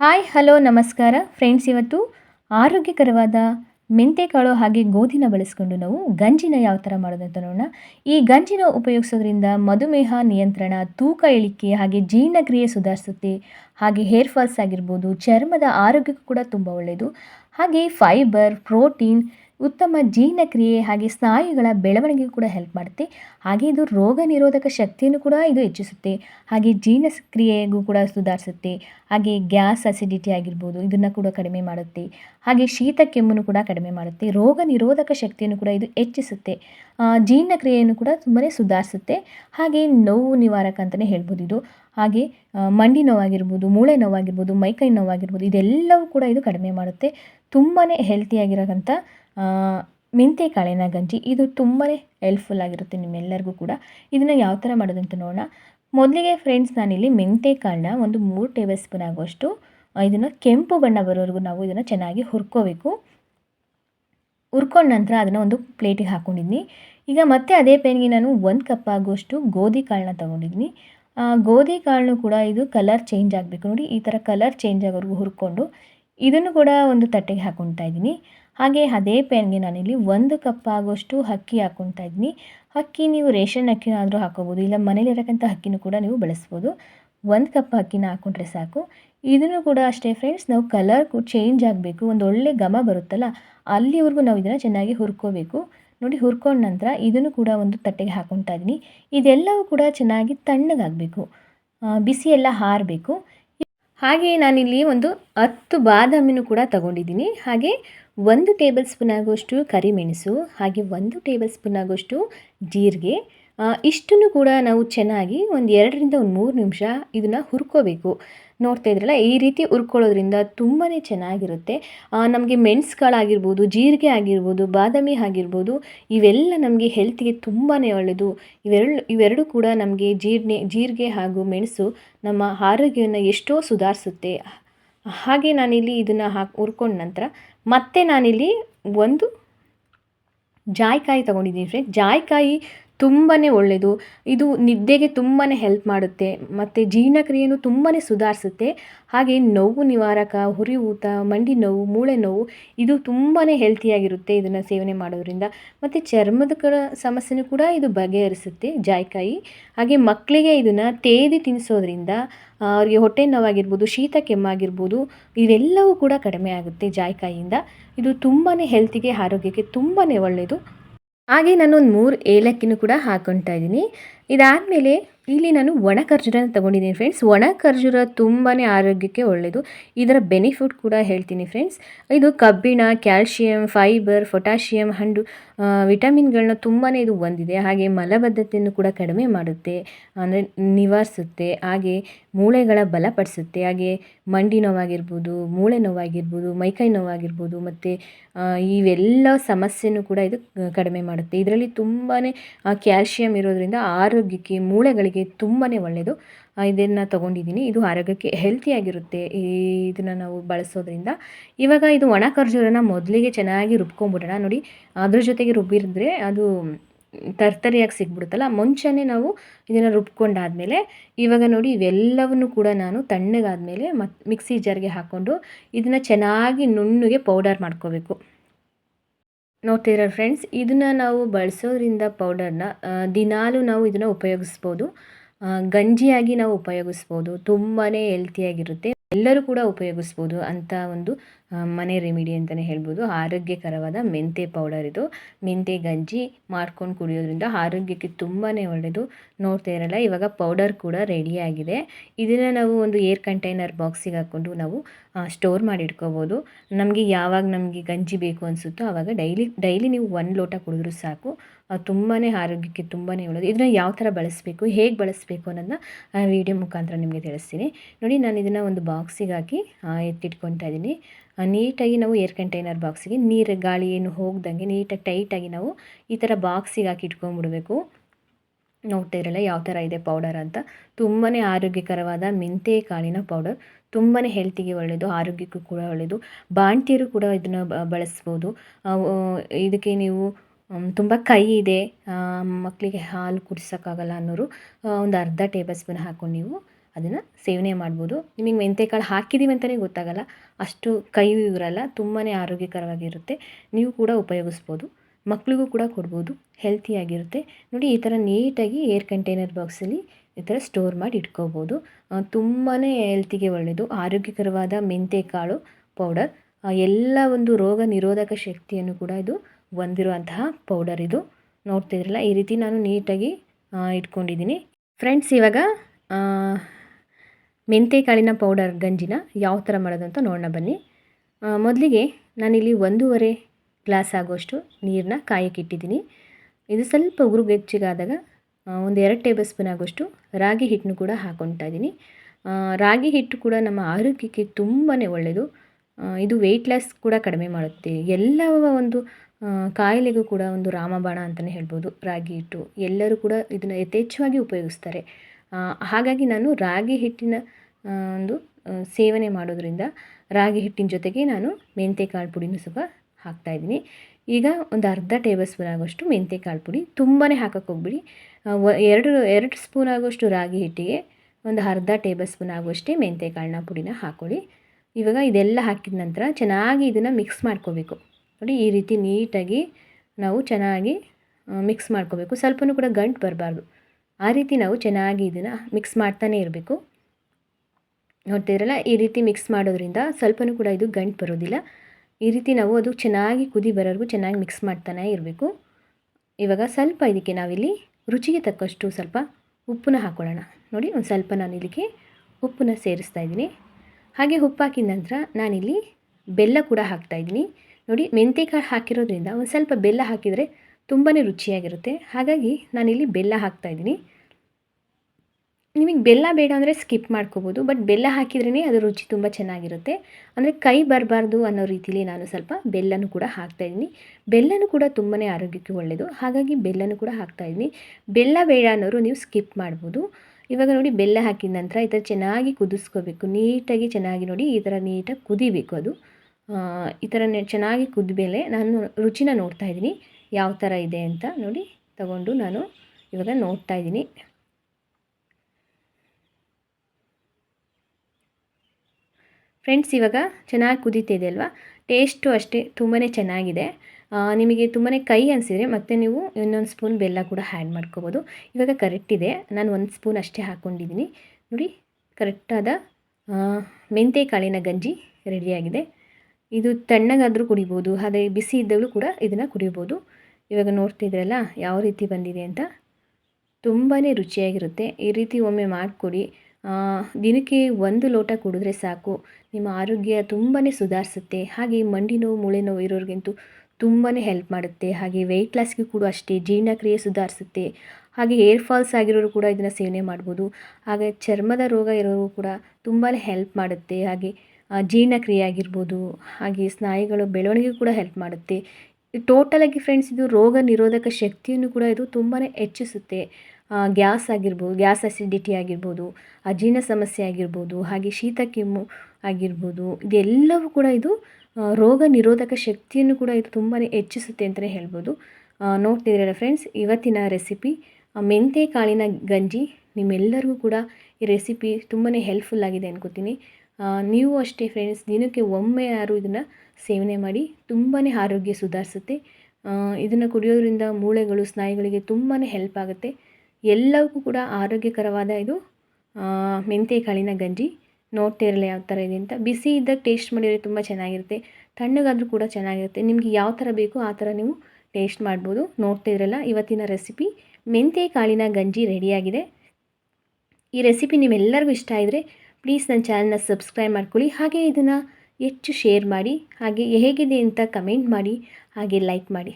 Hi, hello, ನಮಸ್ಕಾರ. Friends, ಇವತ್ತು ಆರೋಗ್ಯಕರವಾದ ಮೆಂತೆಕಾಳು ಹಾಗೆ ಗೋಧಿನ ಬಳಸ್ಕೊಂಡು ನಾವು ಗಂಜಿನ ಯಾವ ಥರ ಮಾಡೋದು ಅಂತ ನೋಡೋಣ. ಈ ಗಂಜಿನ ಉಪಯೋಗಿಸೋದ್ರಿಂದ ಮಧುಮೇಹ ನಿಯಂತ್ರಣ, ತೂಕ ಇಳಿಕೆ ಹಾಗೆ ಜೀರ್ಣಕ್ರಿಯೆ ಸುಧಾರಿಸುತ್ತೆ. ಹಾಗೆ ಹೇರ್ ಫಾಲ್ಸ್ ಆಗಿರ್ಬೋದು, ಚರ್ಮದ ಆರೋಗ್ಯಕ್ಕೂ ಕೂಡ ತುಂಬ ಒಳ್ಳೆಯದು ಹಾಗೆ ಫೈಬರ್ ಪ್ರೋಟೀನ್ ಉತ್ತಮ ಜೀರ್ಣಕ್ರಿಯೆ ಹಾಗೆ ಸ್ನಾಯುಗಳ ಬೆಳವಣಿಗೆಗೂ ಕೂಡ ಹೆಲ್ಪ್ ಮಾಡುತ್ತೆ. ಹಾಗೆ ಇದು ರೋಗ ನಿರೋಧಕ ಶಕ್ತಿಯನ್ನು ಕೂಡ ಇದು ಹೆಚ್ಚಿಸುತ್ತೆ. ಹಾಗೆ ಜೀರ್ಣಕ್ರಿಯೆಗೂ ಕೂಡ ಸುಧಾರಿಸುತ್ತೆ. ಹಾಗೆ ಗ್ಯಾಸ್ ಅಸಿಡಿಟಿ ಆಗಿರ್ಬೋದು, ಇದನ್ನು ಕೂಡ ಕಡಿಮೆ ಮಾಡುತ್ತೆ. ಹಾಗೆ ಶೀತ ಕೆಮ್ಮನ್ನು ಕೂಡ ಕಡಿಮೆ ಮಾಡುತ್ತೆ. ರೋಗ ನಿರೋಧಕ ಶಕ್ತಿಯನ್ನು ಕೂಡ ಇದು ಹೆಚ್ಚಿಸುತ್ತೆ. ಜೀರ್ಣಕ್ರಿಯೆಯನ್ನು ಕೂಡ ತುಂಬಾ ಸುಧಾರಿಸುತ್ತೆ. ಹಾಗೆ ನೋವು ನಿವಾರಕ ಅಂತಲೇ ಹೇಳ್ಬೋದು ಇದು. ಹಾಗೆ ಮಂಡಿ ನೋವಾಗಿರ್ಬೋದು, ಮೂಳೆ ನೋವಾಗಿರ್ಬೋದು, ಮೈಕೈ ನೋವಾಗಿರ್ಬೋದು, ಇದೆಲ್ಲವೂ ಕೂಡ ಇದು ಕಡಿಮೆ ಮಾಡುತ್ತೆ. ತುಂಬಾ ಹೆಲ್ತಿಯಾಗಿರೋಂಥ ಮೆಂತೆ ಕಾಳಿನ ಗಂಜಿ, ಇದು ತುಂಬಾ ಹೆಲ್ಪ್ಫುಲ್ ಆಗಿರುತ್ತೆ ನಿಮ್ಮೆಲ್ಲರಿಗೂ ಕೂಡ. ಇದನ್ನು ಯಾವ ಥರ ಮಾಡೋದಂತ ನೋಡೋಣ. ಮೊದಲಿಗೆ ಫ್ರೆಂಡ್ಸ್ ನಾನಿಲ್ಲಿ ಮೆಂತೆ ಕಾಳನ್ನ ಒಂದು ಮೂರು ಟೇಬಲ್ ಸ್ಪೂನ್ ಆಗುವಷ್ಟು ಇದನ್ನು ಕೆಂಪು ಬಣ್ಣ ಬರೋವರೆಗೂ ನಾವು ಇದನ್ನು ಚೆನ್ನಾಗಿ ಹುರ್ಕೋಬೇಕು. ಹುರ್ಕೊಂಡ ನಂತರ ಅದನ್ನು ಒಂದು ಪ್ಲೇಟಿಗೆ ಹಾಕ್ಕೊಂಡಿದ್ದೀನಿ ಈಗ ಮತ್ತೆ ಅದೇ ಪೇನ್ಗೆ ನಾನು ಒಂದು ಕಪ್ ಆಗುವಷ್ಟು ಗೋಧಿ ಕಾಳನ್ನ ತೊಗೊಂಡಿದ್ದೀನಿ ಗೋಧಿ ಕಾಳನ್ನು ಕೂಡ ಇದು ಕಲರ್ ಚೇಂಜ್ ಆಗಬೇಕು ನೋಡಿ, ಈ ಥರ ಕಲರ್ ಚೇಂಜ್ ಆಗೋವರೆಗೂ ಹುರ್ಕೊಂಡು, ಇದನ್ನು ಕೂಡ ಒಂದು ತಟ್ಟೆಗೆ ಹಾಕ್ಕೊಳ್ತಾ ಇದ್ದೀನಿ. ಹಾಗೆ ಅದೇ ಪ್ಯಾನ್ಗೆ ನಾನಿಲ್ಲಿ ಒಂದು ಕಪ್ ಆಗೋಷ್ಟು ಅಕ್ಕಿ ಹಾಕ್ಕೊತಾ ಇದ್ದೀನಿ ಅಕ್ಕಿ ನೀವು ರೇಷನ್ ಅಕ್ಕಿನಾದರೂ ಹಾಕೋಬೋದು ಇಲ್ಲ ಮನೇಲಿರಕ್ಕಂಥ ಅಕ್ಕಿನೂ ಕೂಡ ನೀವು ಬಳಸ್ಬೋದು. ಒಂದು ಕಪ್ ಅಕ್ಕಿನ ಹಾಕ್ಕೊಂಡ್ರೆ ಸಾಕು. ಇದನ್ನು ಕೂಡ ಅಷ್ಟೇ ಫ್ರೆಂಡ್ಸ್ ನಾವು ಕಲರ್ ಚೇಂಜ್ ಆಗಬೇಕು, ಒಂದು ಒಳ್ಳೆ ಘಮ ಬರುತ್ತಲ್ಲ, ಅಲ್ಲಿವರೆಗೂ ನಾವು ಇದನ್ನು ಚೆನ್ನಾಗಿ ಹುರ್ಕೋಬೇಕು. ನೋಡಿ, ಹುರ್ಕೊಂಡ ನಂತರ ಇದನ್ನು ಕೂಡ ಒಂದು ತಟ್ಟೆಗೆ ಹಾಕ್ಕೊತಾ ಇದ್ದೀನಿ ಇದೆಲ್ಲವೂ ಕೂಡ ಚೆನ್ನಾಗಿ ತಣ್ಣಗಾಗಬೇಕು. ಬಿಸಿ ಎಲ್ಲ ಹಾರಬೇಕು. ಹಾಗೆ ನಾನಿಲ್ಲಿ ಒಂದು ಹತ್ತು ಬಾದಾಮಿನೂ ಕೂಡ ತಗೊಂಡಿದ್ದೀನಿ. ಹಾಗೆ ಒಂದು ಟೇಬಲ್ ಸ್ಪೂನ್ ಆಗೋಷ್ಟು ಕರಿಮೆಣಸು, ಹಾಗೆ ಒಂದು ಟೇಬಲ್ ಸ್ಪೂನ್ ಆಗೋಷ್ಟು ಜೀರಿಗೆ. ಇಷ್ಟನ್ನು ಕೂಡ ನಾವು ಚೆನ್ನಾಗಿ ಒಂದು ಎರಡರಿಂದ ಒಂದು ಮೂರು ನಿಮಿಷ ಇದನ್ನು ಹುರ್ಕೋಬೇಕು. ನೋಡ್ತಾ ಇದ್ರಲ್ಲ, ಈ ರೀತಿ ಉರ್ಕೊಳ್ಳೋದ್ರಿಂದ ತುಂಬಾ ಚೆನ್ನಾಗಿರುತ್ತೆ. ನಮಗೆ ಮೆಣಸುಗಳಾಗಿರ್ಬೋದು, ಜೀರಿಗೆ ಆಗಿರ್ಬೋದು, ಬಾದಾಮಿ ಆಗಿರ್ಬೋದು, ಇವೆಲ್ಲ ನಮಗೆ ಹೆಲ್ತ್ಗೆ ತುಂಬಾ ಒಳ್ಳೆಯದು ಇವೆರಡು ಇವೆರಡು ಕೂಡ ನಮಗೆ ಜೀರ್ಣೆ, ಜೀರಿಗೆ ಹಾಗೂ ಮೆಣಸು ನಮ್ಮ ಆರೋಗ್ಯವನ್ನು ಎಷ್ಟೋ ಸುಧಾರಿಸುತ್ತೆ. ಹಾಗೆ ನಾನಿಲ್ಲಿ ಇದನ್ನು ಹಾಕಿ, ಹುರ್ಕೊಂಡ ನಂತರ ಮತ್ತೆ ನಾನಿಲ್ಲಿ ಒಂದು ಜಾಯ್ಕಾಯಿ ತೊಗೊಂಡಿದ್ದೀನಿ ಫ್ರೆಂಡ್ ಜಾಯಿಕಾಯಿ ತುಂಬಾ ಒಳ್ಳೆಯದು ಇದು ನಿದ್ದೆಗೆ ತುಂಬಾ ಹೆಲ್ಪ್ ಮಾಡುತ್ತೆ. ಮತ್ತು ಜೀರ್ಣಕ್ರಿಯೆಯನ್ನು ತುಂಬಾ ಸುಧಾರಿಸುತ್ತೆ. ಹಾಗೆ ನೋವು ನಿವಾರಕ, ಹುರಿ ಊತ, ಮಂಡಿ ನೋವು, ಮೂಳೆ ನೋವು, ಇದು ತುಂಬಾ ಹೆಲ್ತಿಯಾಗಿರುತ್ತೆ ಇದನ್ನು ಸೇವನೆ ಮಾಡೋದ್ರಿಂದ. ಮತ್ತು ಚರ್ಮದ ಕಡ ಸಮಸ್ಯೆನೂ ಕೂಡ ಇದು ಬಗೆಹರಿಸುತ್ತೆ ಜಾಯ್ಕಾಯಿ. ಹಾಗೆ ಮಕ್ಕಳಿಗೆ ಇದನ್ನು ತೇದಿ ತಿನ್ನಿಸೋದ್ರಿಂದ ಅವರಿಗೆ ಹೊಟ್ಟೆ ನೋವಾಗಿರ್ಬೋದು, ಶೀತ ಕೆಮ್ಮಾಗಿರ್ಬೋದು, ಇವೆಲ್ಲವೂ ಕೂಡ ಕಡಿಮೆ ಆಗುತ್ತೆ ಜಾಯ್ಕಾಯಿಯಿಂದ. ಇದು ತುಂಬಾ ಹೆಲ್ತಿಗೆ ಆರೋಗ್ಯಕ್ಕೆ ತುಂಬಾ ಒಳ್ಳೆಯದು ಹಾಗೆ ಒಂದು ಮೂರು ಏಲಕ್ಕಿನೂ ಕೂಡ ಹಾಕ್ಕೊಳ್ತಾ ಇದ್ದೀನಿ. ಇದಾದಮೇಲೆ ಇಲ್ಲಿ ನಾನು ಒಣ ಖರ್ಜೂರನ ತೊಗೊಂಡಿದ್ದೀನಿ ಫ್ರೆಂಡ್ಸ್. ಒಣ ಖರ್ಜೂರ ತುಂಬಾ ಆರೋಗ್ಯಕ್ಕೆ ಒಳ್ಳೆಯದು ಇದರ ಬೆನಿಫಿಟ್ ಕೂಡ ಹೇಳ್ತೀನಿ ಫ್ರೆಂಡ್ಸ್. ಇದು ಕಬ್ಬಿಣ, ಕ್ಯಾಲ್ಶಿಯಂ, ಫೈಬರ್, ಪೊಟ್ಯಾಷಿಯಂ ಹಂಡು ವಿಟಮಿನ್ಗಳನ್ನ ತುಂಬಾ ಇದು ಹೊಂದಿದೆ. ಹಾಗೆ ಮಲಬದ್ಧತೆಯನ್ನು ಕೂಡ ಕಡಿಮೆ ಮಾಡುತ್ತೆ. ಅಂದರೆ ನಿವಾರಿಸುತ್ತೆ. ಹಾಗೆ ಮೂಳೆಗಳ ಬಲಪಡಿಸುತ್ತೆ ಹಾಗೆ ಮಂಡಿ ನೋವಾಗಿರ್ಬೋದು, ಮೂಳೆ ನೋವಾಗಿರ್ಬೋದು, ಮೈಕೈ ನೋವಾಗಿರ್ಬೋದು, ಮತ್ತು ಇವೆಲ್ಲ ಸಮಸ್ಯೆನೂ ಕೂಡ ಇದು ಕಡಿಮೆ ಮಾಡುತ್ತೆ. ಇದರಲ್ಲಿ ತುಂಬಾ ಕ್ಯಾಲ್ಶಿಯಂ ಇರೋದ್ರಿಂದ ಆರೋಗ್ಯಕ್ಕೆ, ಮೂಳೆಗಳಿಗೆ ತುಂಬಾ ಒಳ್ಳೆಯದು ಇದನ್ನು ತೊಗೊಂಡಿದ್ದೀನಿ. ಇದು ಆರೋಗ್ಯಕ್ಕೆ ಹೆಲ್ತಿಯಾಗಿರುತ್ತೆ ಇದನ್ನು ನಾವು ಬಳಸೋದ್ರಿಂದ. ಇವಾಗ ಇದು ಒಣ ಖರ್ಜೂರನ ಮೊದಲಿಗೆ ಚೆನ್ನಾಗಿ ರುಬ್ಕೊಂಡ್ಬಿಡೋಣ. ನೋಡಿ, ಅದ್ರ ಜೊತೆಗೆ ರುಬ್ಬಿರಿದ್ರೆ ಅದು ತರ್ತರಿಯಾಗಿ ಸಿಗ್ಬಿಡುತ್ತಲ್ಲ. ಮುಂಚೆನೇ ನಾವು ಇದನ್ನು ರುಬ್ಕೊಂಡಾದಮೇಲೆ, ಇವಾಗ ನೋಡಿ, ಇವೆಲ್ಲವನ್ನು ಕೂಡ ನಾನು ತಣ್ಣಗಾದಮೇಲೆ ಮತ್ತು ಮಿಕ್ಸಿ ಜಾರ್ಗೆ ಹಾಕ್ಕೊಂಡು ಇದನ್ನು ಚೆನ್ನಾಗಿ ನುಣ್ಣಗೆ ಪೌಡರ್ ಮಾಡ್ಕೋಬೇಕು. ನೋಡ್ತೀರ ಫ್ರೆಂಡ್ಸ್ ಇದನ್ನು ನಾವು ಬಳಸೋದ್ರಿಂದ ಪೌಡರ್ನ ದಿನಾಲೂ ನಾವು ಇದನ್ನು ಉಪಯೋಗಿಸ್ಬೋದು. ಗಂಜಿಯಾಗಿ ನಾವು ಉಪಯೋಗಿಸ್ಬೋದು. ತುಂಬಾ ಹೆಲ್ತಿಯಾಗಿರುತ್ತೆ ಎಲ್ಲರೂ ಕೂಡ ಉಪಯೋಗಿಸ್ಬೋದು ಅಂತ ಒಂದು ಮನೆ ರೆಮಿಡಿ ಅಂತಲೇ ಹೇಳ್ಬೋದು. ಆರೋಗ್ಯಕರವಾದ ಮೆಂತೆ ಪೌಡರ್ ಇದು. ಮೆಂತೆ, ಗಂಜಿ ಮಾಡ್ಕೊಂಡು ಕುಡಿಯೋದ್ರಿಂದ ಆರೋಗ್ಯಕ್ಕೆ ತುಂಬಾ ಒಳ್ಳೆಯದು ನೋಡ್ತಾ ಇರಲ್ಲ. ಇವಾಗ ಪೌಡರ್ ಕೂಡ ರೆಡಿಯಾಗಿದೆ ಇದನ್ನು ನಾವು ಒಂದು ಏರ್ ಕಂಟೈನರ್ ಬಾಕ್ಸಿಗೆ ಹಾಕ್ಕೊಂಡು ನಾವು ಸ್ಟೋರ್ ಮಾಡಿ ಇಟ್ಕೋಬೋದು. ನಮಗೆ ಯಾವಾಗ ನಮಗೆ ಗಂಜಿ ಬೇಕು ಅನಿಸುತ್ತೋ ಆವಾಗ ಡೈಲಿ ಡೈಲಿ ನೀವು ಒಂದು ಲೋಟ ಕುಡಿದ್ರೂ ಸಾಕು. ತುಂಬಾ ಆರೋಗ್ಯಕ್ಕೆ ತುಂಬಾ ಒಳ್ಳೆಯದು ಇದನ್ನು ಯಾವ ಥರ ಬಳಸಬೇಕು, ಹೇಗೆ ಬಳಸಬೇಕು ಅನ್ನೋದನ್ನ ವಿಡಿಯೋ ಮುಖಾಂತರ ನಿಮಗೆ ತಿಳಿಸ್ತೀನಿ. ನೋಡಿ, ನಾನು ಇದನ್ನು ಒಂದು ಬಾಕ್ಸಿಗೆ ಹಾಕಿ ಎತ್ತಿಟ್ಕೊತಾ ಇದ್ದೀನಿ. ನೀಟಾಗಿ ನಾವು ಏರ್ ಕಂಟೈನರ್ ಬಾಕ್ಸಿಗೆ ನೀರು ಗಾಳಿ ಏನು ಹೋಗ್ದಂಗೆ ನೀಟಾಗಿ ಟೈಟಾಗಿ ನಾವು ಈ ಥರ ಬಾಕ್ಸಿಗೆ ಹಾಕಿ ಇಟ್ಕೊಂಡ್ಬಿಡ್ಬೇಕು. ನೋಡ್ತಾ ಇರಲ್ಲ ಯಾವ ಥರ ಇದೆ ಪೌಡರ್ ಅಂತ. ತುಂಬಾ ಆರೋಗ್ಯಕರವಾದ ಮೆಂತೆ ಕಾಳಿನ ಪೌಡರ್ ತುಂಬಾ ಹೆಲ್ತಿಗೆ ಒಳ್ಳೆಯದು ಆರೋಗ್ಯಕ್ಕೂ ಕೂಡ ಒಳ್ಳೆಯದು ಬಾಣ್ತಿಯರು ಕೂಡ ಇದನ್ನು ಬಳಸ್ಬೋದು. ಇದಕ್ಕೆ ನೀವು ತುಂಬ ಕೈ ಇದೆ. ಮಕ್ಕಳಿಗೆ ಹಾಲು ಕುಡಿಸೋಕ್ಕಾಗಲ್ಲ ಅನ್ನೋರು ಒಂದು ಅರ್ಧ ಟೇಬಲ್ ಸ್ಪೂನ್ ಹಾಕ್ಕೊಂಡು ನೀವು ಅದನ್ನು ಸೇವನೆ ಮಾಡ್ಬೋದು. ನಿಮಗೆ ಮೆಂತೆಕಾಳು ಹಾಕಿದ್ದೀವಿ ಅಂತಲೇ ಗೊತ್ತಾಗಲ್ಲ. ಅಷ್ಟು ಕೈ ಇರಲ್ಲ ತುಂಬಾ ಆರೋಗ್ಯಕರವಾಗಿರುತ್ತೆ. ನೀವು ಕೂಡ ಉಪಯೋಗಿಸ್ಬೋದು. ಮಕ್ಕಳಿಗೂ ಕೂಡ ಕೊಡ್ಬೋದು. ಹೆಲ್ತಿಯಾಗಿರುತ್ತೆ ನೋಡಿ, ಈ ಥರ ನೀಟಾಗಿ ಏರ್ ಕಂಟೈನರ್ ಬಾಕ್ಸಲ್ಲಿ ಈ ಥರ ಸ್ಟೋರ್ ಮಾಡಿ ಇಟ್ಕೋಬೋದು. ತುಂಬಾ ಹೆಲ್ತಿಗೆ ಒಳ್ಳೆಯದು ಆರೋಗ್ಯಕರವಾದ ಮೆಂತೆಕಾಳು ಪೌಡರ್. ಎಲ್ಲ ಒಂದು ರೋಗ ನಿರೋಧಕ ಶಕ್ತಿಯನ್ನು ಕೂಡ ಇದು ಹೊಂದಿರುವಂತಹ ಪೌಡರ್ ಇದು. ನೋಡ್ತಿದ್ರಲ್ಲ ಈ ರೀತಿ ನಾನು ನೀಟಾಗಿ ಇಟ್ಕೊಂಡಿದ್ದೀನಿ. ಫ್ರೆಂಡ್ಸ್, ಇವಾಗ ಮೆಂತೆಕಾಳಿನ ಪೌಡರ್ ಗಂಜಿನ ಯಾವ ಥರ ಮಾಡೋದು ಅಂತ ನೋಡೋಣ ಬನ್ನಿ. ಮೊದಲಿಗೆ ನಾನಿಲ್ಲಿ ಒಂದೂವರೆ ಗ್ಲಾಸ್ ಆಗುವಷ್ಟು ನೀರನ್ನ ಕಾಯಕ್ಕಿಟ್ಟಿದ್ದೀನಿ ಇದು ಸ್ವಲ್ಪ ಉಗುರು ಬೆಚ್ಚಗಾದಾಗ ಒಂದು ಎರಡು ಟೇಬಲ್ ಸ್ಪೂನ್ ಆಗುವಷ್ಟು ರಾಗಿ ಹಿಟ್ಟನ್ನು ಕೂಡ ಹಾಕ್ಕೊಳ್ತಾ ಇದ್ದೀನಿ. ರಾಗಿ ಹಿಟ್ಟು ಕೂಡ ನಮ್ಮ ಆರೋಗ್ಯಕ್ಕೆ ತುಂಬಾ ಒಳ್ಳೆಯದು ಇದು ವೆಯ್ಟ್ ಲಾಸ್ ಕೂಡ ಕಡಿಮೆ ಮಾಡುತ್ತೆ. ಎಲ್ಲ ಒಂದು ಕಾಯಿಲೆಗೂ ಕೂಡ ಒಂದು ರಾಮಬಾಣ ಅಂತಲೇ ಹೇಳ್ಬೋದು ರಾಗಿ ಹಿಟ್ಟು. ಎಲ್ಲರೂ ಕೂಡ ಇದನ್ನು ಯಥೇಚ್ಛವಾಗಿ ಉಪಯೋಗಿಸ್ತಾರೆ. ಹಾಗಾಗಿ ನಾನು ರಾಗಿ ಹಿಟ್ಟಿನ ಒಂದು ಸೇವನೆ ಮಾಡೋದ್ರಿಂದ ರಾಗಿ ಹಿಟ್ಟಿನ ಜೊತೆಗೆ ನಾನು ಮೆಂತೆಕಾಳು ಪುಡಿನೂ ಸಹ ಹಾಕ್ತಾಯಿದ್ದೀನಿ ಈಗ ಒಂದು ಅರ್ಧ ಟೇಬಲ್ ಸ್ಪೂನ್ ಆಗೋಷ್ಟು ಮೆಂತೆ ಕಾಳು ಪುಡಿ ತುಂಬಾ ಹಾಕಕ್ಕೆ ಹೋಗ್ಬಿಡಿ. ಎರಡು ಎರಡು ಸ್ಪೂನ್ ಆಗೋಷ್ಟು ರಾಗಿ ಹಿಟ್ಟಿಗೆ ಒಂದು ಅರ್ಧ ಟೇಬಲ್ ಸ್ಪೂನ್ ಆಗುವಷ್ಟೇ ಮೆಂತೆಕಾಳನ್ನ ಪುಡಿನ ಹಾಕ್ಕೊಳ್ಳಿ ಇವಾಗ ಇದೆಲ್ಲ ಹಾಕಿದ ನಂತರ ಚೆನ್ನಾಗಿ ಇದನ್ನು ಮಿಕ್ಸ್ ಮಾಡ್ಕೋಬೇಕು. ನೋಡಿ, ಈ ರೀತಿ ನೀಟಾಗಿ ನಾವು ಚೆನ್ನಾಗಿ ಮಿಕ್ಸ್ ಮಾಡ್ಕೋಬೇಕು. ಸ್ವಲ್ಪನೂ ಕೂಡ ಗಂಟು ಬರಬಾರ್ದು. ಆ ರೀತಿ ನಾವು ಚೆನ್ನಾಗಿ ಇದನ್ನು ಮಿಕ್ಸ್ ಮಾಡ್ತಾನೆ ಇರಬೇಕು. ನೋಡ್ತಿದ್ರಲ್ಲ, ಈ ರೀತಿ ಮಿಕ್ಸ್ ಮಾಡೋದ್ರಿಂದ ಸ್ವಲ್ಪನೂ ಕೂಡ ಇದು ಗಂಟು ಬರೋದಿಲ್ಲ. ಈ ರೀತಿ ನಾವು ಅದು ಚೆನ್ನಾಗಿ ಕುದಿ ಬರೋವರೆಗೂ ಚೆನ್ನಾಗಿ ಮಿಕ್ಸ್ ಮಾಡ್ತಾನೆ ಇರಬೇಕು. ಇವಾಗ ಸ್ವಲ್ಪ ಇದಕ್ಕೆ ನಾವಿಲ್ಲಿ ರುಚಿಗೆ ತಕ್ಕಷ್ಟು ಸ್ವಲ್ಪ ಉಪ್ಪನ್ನ ಹಾಕ್ಕೊಳ್ಳೋಣ ನೋಡಿ, ಒಂದು ಸ್ವಲ್ಪ ನಾನು ಇಲ್ಲಿಗೆ ಉಪ್ಪನ್ನ ಸೇರಿಸ್ತಾ ಇದ್ದೀನಿ. ಹಾಗೆ ಉಪ್ಪು ಹಾಕಿದ ನಂತರ ನಾನಿಲ್ಲಿ ಬೆಲ್ಲ ಕೂಡ ಹಾಕ್ತಾಯಿದ್ದೀನಿ ನೋಡಿ, ಮೆಂತೆಕಾಳು ಹಾಕಿರೋದ್ರಿಂದ ಒಂದು ಸ್ವಲ್ಪ ಬೆಲ್ಲ ಹಾಕಿದರೆ ತುಂಬಾ ರುಚಿಯಾಗಿರುತ್ತೆ. ಹಾಗಾಗಿ ನಾನಿಲ್ಲಿ ಬೆಲ್ಲ ಹಾಕ್ತಾಯಿದ್ದೀನಿ. ನಿಮಗೆ ಬೆಲ್ಲ ಬೇಡ ಅಂದರೆ ಸ್ಕಿಪ್ ಮಾಡ್ಕೋಬೋದು, ಬಟ್ ಬೆಲ್ಲ ಹಾಕಿದ್ರೇ ಅದು ರುಚಿ ತುಂಬ ಚೆನ್ನಾಗಿರುತ್ತೆ. ಅಂದರೆ ಕೈ ಬರಬಾರ್ದು ಅನ್ನೋ ರೀತಿಲಿ ನಾನು ಸ್ವಲ್ಪ ಬೆಲ್ಲನೂ ಕೂಡ ಹಾಕ್ತಾಯಿದ್ದೀನಿ. ಬೆಲ್ಲನೂ ಕೂಡ ತುಂಬಾ ಆರೋಗ್ಯಕ್ಕೆ ಒಳ್ಳೆಯದು ಹಾಗಾಗಿ ಬೆಲ್ಲನೂ ಕೂಡ ಹಾಕ್ತಾಯಿದ್ದೀನಿ. ಬೆಲ್ಲ ಬೇಡ ಅನ್ನೋರು ನೀವು ಸ್ಕಿಪ್ ಮಾಡ್ಬೋದು. ಇವಾಗ ನೋಡಿ ಬೆಲ್ಲ ಹಾಕಿದ ನಂತರ ಈ ಥರ ಚೆನ್ನಾಗಿ ಕುದಿಸ್ಕೋಬೇಕು. ನೀಟಾಗಿ ಚೆನ್ನಾಗಿ ನೋಡಿ ಈ ಥರ ನೀಟಾಗಿ ಕುದಿಬೇಕು ಅದು. ಈ ಥರ ಚೆನ್ನಾಗಿ ಕುದ್ಮೇಲೆ ನಾನು ರುಚಿನ ನೋಡ್ತಾ ಇದ್ದೀನಿ ಯಾವ ಥರ ಇದೆ ಅಂತ ನೋಡಿ ತಗೊಂಡು ನಾನು ಇವಾಗ ನೋಡ್ತಾ ಇದ್ದೀನಿ. ಫ್ರೆಂಡ್ಸ್, ಇವಾಗ ಚೆನ್ನಾಗಿ ಕುದೀತಿದೆ ಅಲ್ವಾ? ಟೇಸ್ಟು ಅಷ್ಟೇ ತುಂಬಾ ಚೆನ್ನಾಗಿದೆ. ನಿಮಗೆ ತುಂಬಾ ಕೈ ಅನಿಸಿದರೆ ಮತ್ತೆ ನೀವು ಇನ್ನೊಂದು ಸ್ಪೂನ್ ಬೆಲ್ಲ ಕೂಡ ಹ್ಯಾಡ್ ಮಾಡ್ಕೋಬೋದು. ಇವಾಗ ಕರೆಕ್ಟ್ ಇದೆ. ನಾನು ಒಂದು ಸ್ಪೂನ್ ಅಷ್ಟೇ ಹಾಕ್ಕೊಂಡಿದ್ದೀನಿ ನೋಡಿ, ಕರೆಕ್ಟಾದ ಮೆಂತೆ ಕಾಳಿನ ಗಂಜಿ ರೆಡಿಯಾಗಿದೆ. ಇದು ತಣ್ಣಗಾದರೂ ಕುಡಿಬೋದು, ಹಾಗೆ ಬಿಸಿ ಇದ್ದಾಗಲೂ ಕೂಡ ಇದನ್ನು ಕುಡಿಬೋದು. ಇವಾಗ ನೋಡ್ತಿದ್ರಲ್ಲ, ಯಾವ ರೀತಿ ಬಂದಿದೆ ಅಂತ? ತುಂಬಾ ರುಚಿಯಾಗಿರುತ್ತೆ. ಈ ರೀತಿ ಒಮ್ಮೆ ಮಾಡಿಕೊಡಿ. ದಿನಕ್ಕೆ ಒಂದು ಲೋಟ ಕುಡಿದ್ರೆ ಸಾಕು. ನಿಮ್ಮ ಆರೋಗ್ಯ ತುಂಬಾ ಸುಧಾರಿಸುತ್ತೆ. ಹಾಗೆ ಮಂಡಿ ನೋವು, ಮೂಳೆ ನೋವು ಇರೋರಿಗಂತೂ ತುಂಬಾ ಹೆಲ್ಪ್ ಮಾಡುತ್ತೆ. ಹಾಗೆ ವೆಯ್ಟ್ ಲಾಸ್ಗೆ ಕೂಡ ಅಷ್ಟೇ ಜೀರ್ಣಕ್ರಿಯೆ ಸುಧಾರಿಸುತ್ತೆ. ಹಾಗೆ ಏರ್ ಫಾಲ್ಸ್ ಆಗಿರೋರು ಕೂಡ ಇದನ್ನು ಸೇವನೆ ಮಾಡ್ಬೋದು. ಹಾಗೆ ಚರ್ಮದ ರೋಗ ಇರೋರು ಕೂಡ ತುಂಬಾ ಹೆಲ್ಪ್ ಮಾಡುತ್ತೆ. ಹಾಗೆ ಜೀರ್ಣಕ್ರಿಯೆ ಆಗಿರ್ಬೋದು. ಹಾಗೆ ಸ್ನಾಯುಗಳು, ಬೆಳವಣಿಗೆ ಕೂಡ ಹೆಲ್ಪ್ ಮಾಡುತ್ತೆ. ಟೋಟಲಾಗಿ ಫ್ರೆಂಡ್ಸ್ ಇದು ರೋಗ ನಿರೋಧಕ ಶಕ್ತಿಯನ್ನು ಕೂಡ ಇದು ತುಂಬಾ ಹೆಚ್ಚಿಸುತ್ತೆ. ಗ್ಯಾಸ್ ಆಗಿರ್ಬೋದು, ಗ್ಯಾಸ್ ಅಸಿಡಿಟಿ ಆಗಿರ್ಬೋದು, ಅಜೀರ್ಣ ಸಮಸ್ಯೆ ಆಗಿರ್ಬೋದು, ಹಾಗೆ ಶೀತ, ಕೆಮ್ಮು ಆಗಿರ್ಬೋದು, ಇದೆಲ್ಲವೂ ಕೂಡ ಇದು ರೋಗ ನಿರೋಧಕ ಶಕ್ತಿಯನ್ನು ಕೂಡ ಇದು ತುಂಬಾ ಹೆಚ್ಚಿಸುತ್ತೆ ಅಂತಲೇ ಹೇಳ್ಬೋದು. ನೋಡ್ತಿದ್ದೀರಲ್ಲ ಫ್ರೆಂಡ್ಸ್ ಇವತ್ತಿನ ರೆಸಿಪಿ ಮೆಂತೆ ಕಾಳಿನ ಗಂಜಿ, ನಿಮ್ಮೆಲ್ಲರಿಗೂ ಕೂಡ ಈ ರೆಸಿಪಿ ತುಂಬಾ ಹೆಲ್ಪ್ಫುಲ್ ಆಗಿದೆ ಅನ್ಕೋತೀನಿ. ನೀವು ಅಷ್ಟೇ ಫ್ರೆಂಡ್ಸ್ ದಿನಕ್ಕೆ ಒಮ್ಮೆ ಯಾರು ಇದನ್ನು ಸೇವನೆ ಮಾಡಿ ತುಂಬಾ ಆರೋಗ್ಯ ಸುಧಾರಿಸುತ್ತೆ. ಇದನ್ನು ಕುಡಿಯೋದ್ರಿಂದ ಮೂಳೆಗಳು, ಸ್ನಾಯುಗಳಿಗೆ ತುಂಬಾ ಹೆಲ್ಪ್ ಆಗುತ್ತೆ. ಎಲ್ಲವಕ್ಕೂ ಕೂಡ ಆರೋಗ್ಯಕರವಾದ ಇದು ಮೆಂತೆ ಕಾಳಿನ ಗಂಜಿ. ನೋಡ್ತಾ ಇರಲಿ ಯಾವ ಥರ ಇದೆ ಅಂತ. ಬಿಸಿ ಇದ್ದಾಗ ಟೇಸ್ಟ್ ಮಾಡಿದರೆ ತುಂಬ ಚೆನ್ನಾಗಿರುತ್ತೆ. ತಣ್ಣಗಾದರೂ ಕೂಡ ಚೆನ್ನಾಗಿರುತ್ತೆ. ನಿಮಗೆ ಯಾವ ಥರ ಬೇಕೋ ಆ ಥರ ನೀವು ಟೇಸ್ಟ್ ಮಾಡ್ಬೋದು. ನೋಡ್ತಾ ಇರಲ್ಲ, ಇವತ್ತಿನ ರೆಸಿಪಿ ಮೆಂತೆ ಕಾಳಿನ ಗಂಜಿ ರೆಡಿಯಾಗಿದೆ ಈ ರೆಸಿಪಿ ನಿಮ್ಮೆಲ್ಲರಿಗೂ ಇಷ್ಟ ಆಗಿದರೆ ಪ್ಲೀಸ್ ನನ್ನ ಚಾನಲ್ನ ಸಬ್ಸ್ಕ್ರೈಬ್ ಮಾಡ್ಕೊಳ್ಳಿ. ಹಾಗೆ ಇದನ್ನು ಹೆಚ್ಚು ಶೇರ್ ಮಾಡಿ. ಹಾಗೆ ಹೇಗಿದೆ ಅಂತ ಕಮೆಂಟ್ ಮಾಡಿ. ಹಾಗೆ ಲೈಕ್ ಮಾಡಿ.